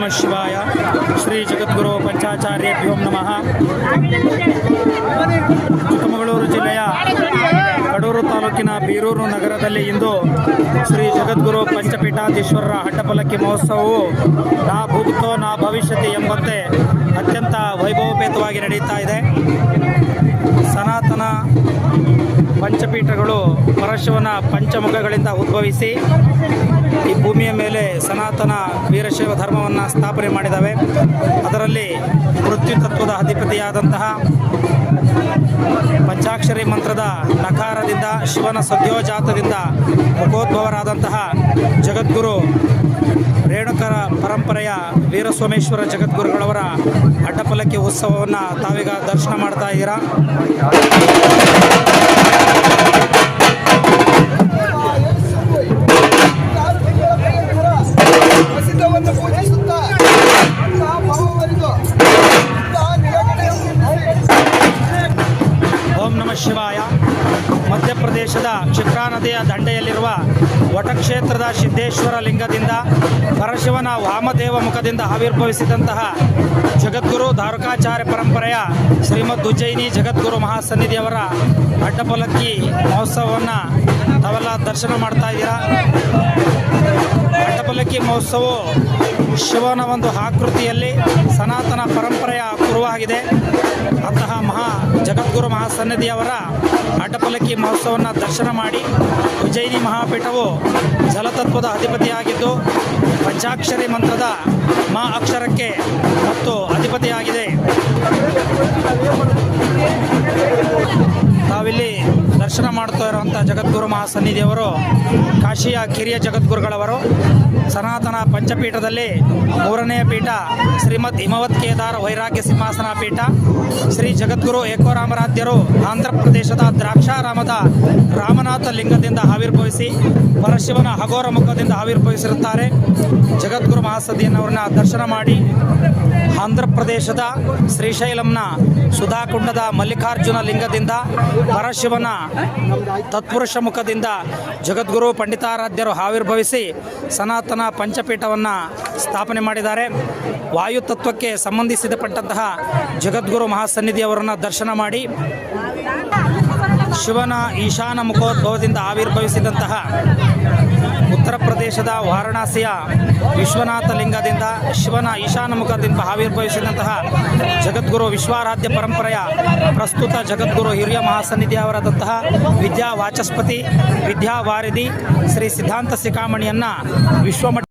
ನಮಃ ಶಿವಾಯ ಶ್ರೀ ಜಗದ್ಗುರು ಪಂಚಾಚಾರ್ಯಭ್ಯೋ ನಮಃ ಚಿಕ್ಕಮಗಳೂರು ಜಿಲ್ಲೆಯ ಕಡೂರು ತಾಲೂಕಿನ ಬೀರೂರು ನಗರದಲ್ಲಿ ಇಂದು ಶ್ರೀ ಜಗದ್ಗುರು ಪಂಚಪೀಠಾಧೀಶ್ವರರ ಹಟ್ಟಪಲಕ್ಕಿ ಮಹೋತ್ಸವವು ನಾ ಭೂತೋ ನಾ ಭವಿಷ್ಯತಿ ಎಂಬಂತೆ ಅತ್ಯಂತ ವೈಭವೋಪೇತವಾಗಿ ನಡೆಯುತ್ತಾ ಇದೆ. ಸನಾತನ ಪಂಚಪೀಠಗಳು ಪರಶಿವನ ಪಂಚಮುಖಗಳಿಂದ ಉದ್ಭವಿಸಿ ಈ ಭೂಮಿಯ ಮೇಲೆ ಸನಾತನ ವೀರಶೈವ ಧರ್ಮವನ್ನು ಸ್ಥಾಪನೆ ಮಾಡಿದ್ದಾವೆ ಅದರಲ್ಲಿ ಮೃತ್ಯು ತತ್ವದ ಅಧಿಪತಿಯಾದಂತಹ ಪಂಚಾಕ್ಷರಿ ಮಂತ್ರದ ನಕಾರದಿಂದ, ಶಿವನ ಸದ್ಯೋಜಾತದಿಂದ ಮುಖೋದ್ಭವರಾದಂತಹ ಜಗದ್ಗುರು ರೇಣುಕರ ಪರಂಪರೆಯ ವೀರಸೋಮೇಶ್ವರ ಜಗದ್ಗುರುಗಳವರ ಅಡ್ಡಪಲ್ಲಕ್ಕಿ ಉತ್ಸವವನ್ನು ತಾವೀಗ ದರ್ಶನ ಮಾಡ್ತಾ ಇದ್ದೀರಾ. ಶಿವಾಯ ಮಧ್ಯಪ್ರದೇಶದ ಕ್ಷಿಪ್ರಾ ನದಿಯ ದಂಡೆಯಲ್ಲಿರುವ ವಟಕ್ಷೇತ್ರದ ಸಿದ್ದೇಶ್ವರ ಲಿಂಗದಿಂದ ಪರಶಿವನ ವಾಮದೇವ ಮುಖದಿಂದ ಆವಿರ್ಭವಿಸಿದಂತಹ ಜಗದ್ಗುರು ಧಾರಕಾಚಾರ್ಯ ಪರಂಪರೆಯ ಶ್ರೀಮದ್ ಉಜ್ಜಯಿನಿ ಜಗದ್ಗುರು ಮಹಾಸನ್ನಿಧಿಯವರ ಅಡ್ಡಪಲಕ್ಕಿ ಮಹೋತ್ಸವವನ್ನು ತಾವೆಲ್ಲ ದರ್ಶನ ಮಾಡ್ತಾ ಇದ್ದೀರಾ? ಅಡ್ಡಪಲ್ಲಕ್ಕಿ ಮಹೋತ್ಸವವು ಶಿವನ ಒಂದು ಆಕೃತಿಯಲ್ಲಿ ಸನಾತನ ಪರಂಪರೆಯ ಕುರುವಾಗಿದೆ ಅಂತಹ ಮಹಾ ಜಗದ್ಗುರು ಮಹಾಸನ್ನಿಧಿಯವರ ಅಡ್ಡಪಲ್ಲಕ್ಕಿ ಮಹೋತ್ಸವವನ್ನು ದರ್ಶನ ಮಾಡಿ ಉಜ್ಜಯಿನಿ ಮಹಾಪೀಠವು ಜಲತತ್ವದ ಅಧಿಪತಿಯಾಗಿದ್ದು, ಪಂಚಾಕ್ಷರಿ ಮಂತ್ರದ ಮಾ ಅಕ್ಷರಕ್ಕೆ ಮತ್ತು ದರ್ಶನ ಮಾಡ್ತಾ ಇರುವಂಥ ಜಗದ್ಗುರು ಮಹಾಸನ್ನಿಧಿಯವರು, ಕಾಶಿಯ ಕಿರಿಯ ಜಗದ್ಗುರುಗಳವರು, ಸನಾತನ ಪಂಚಪೀಠದಲ್ಲಿ ಮೂರನೇ ಪೀಠ ಶ್ರೀಮದ್ ಹಿಮವತ್ ಕೇದಾರ ವೈರಾಗ್ಯ ಸಿಂಹಾಸನ ಪೀಠ, ಶ್ರೀ ಜಗದ್ಗುರು ಏಕೋರಾಮರಾಧ್ಯರು ಆಂಧ್ರ ಪ್ರದೇಶದ ದ್ರಾಕ್ಷಾರಾಮದ ರಾಮನಾಥ ಲಿಂಗದಿಂದ ಆವಿರ್ಭವಿಸಿ, ಪರಶಿವನ ಹಗೋರ ಮುಖದಿಂದ ಆವಿರ್ಭವಿಸಿರುತ್ತಾರೆ. ಜಗದ್ಗುರು ಮಹಾಸದಿಯನ್ನವರನ್ನ ದರ್ಶನ ಮಾಡಿ ಆಂಧ್ರ ಪ್ರದೇಶದ ಶ್ರೀಶೈಲಂನ ಸುಧಾಕುಂಡದ ಮಲ್ಲಿಕಾರ್ಜುನ ಲಿಂಗದಿಂದ ಪರಶಿವನ ತತ್ಪುರುಷ ಮುಖದಿಂದ ಜಗದ್ಗುರು ಪಂಡಿತಾರಾಧ್ಯರು ಆವಿರ್ಭವಿಸಿ ಸನಾತನ ಪಂಚಪೀಠವನ್ನು ಸ್ಥಾಪನೆ ಮಾಡಿದ್ದಾರೆ. ವಾಯು ತತ್ವಕ್ಕೆ ಸಂಬಂಧಿಸಿದಪಟ್ಟಂತಹ ಜಗದ್ಗುರು ಮಹಾಸನ್ನಿಧಿಯವರನ್ನು ದರ್ಶನ ಮಾಡಿ ಶಿವನ ಈಶಾನ ಮುಖೋದ್ಭವದಿಂದ ಆವಿರ್ಭವಿಸಿದಂತಹ ಪ್ರದೇಶದ ವಾರಣಾಸಿಯ ವಿಶ್ವನಾಥ ಲಿಂಗದಿಂದ ಶಿವನ ಈಶಾನ ಮುಖದಿಂದ ಆವಿರ್ಭವಿಸಿದಂತಹ ಜಗದ್ಗುರು ವಿಶ್ವಾರಾಧ್ಯ ಪರಂಪರೆಯ ಪ್ರಸ್ತುತ ಜಗದ್ಗುರು ಹಿರಿಯ ಮಹಾಸನ್ನಿಧಿಯವರಾದಂತಹ ವಿದ್ಯಾ ವಾಚಸ್ಪತಿ ವಿದ್ಯಾವಾರಿಧಿ ಶ್ರೀ ಸಿದ್ಧಾಂತ ಸಿಕಾಮಣಿಯನ್ನ ವಿಶ್ವಮಟ್ಟ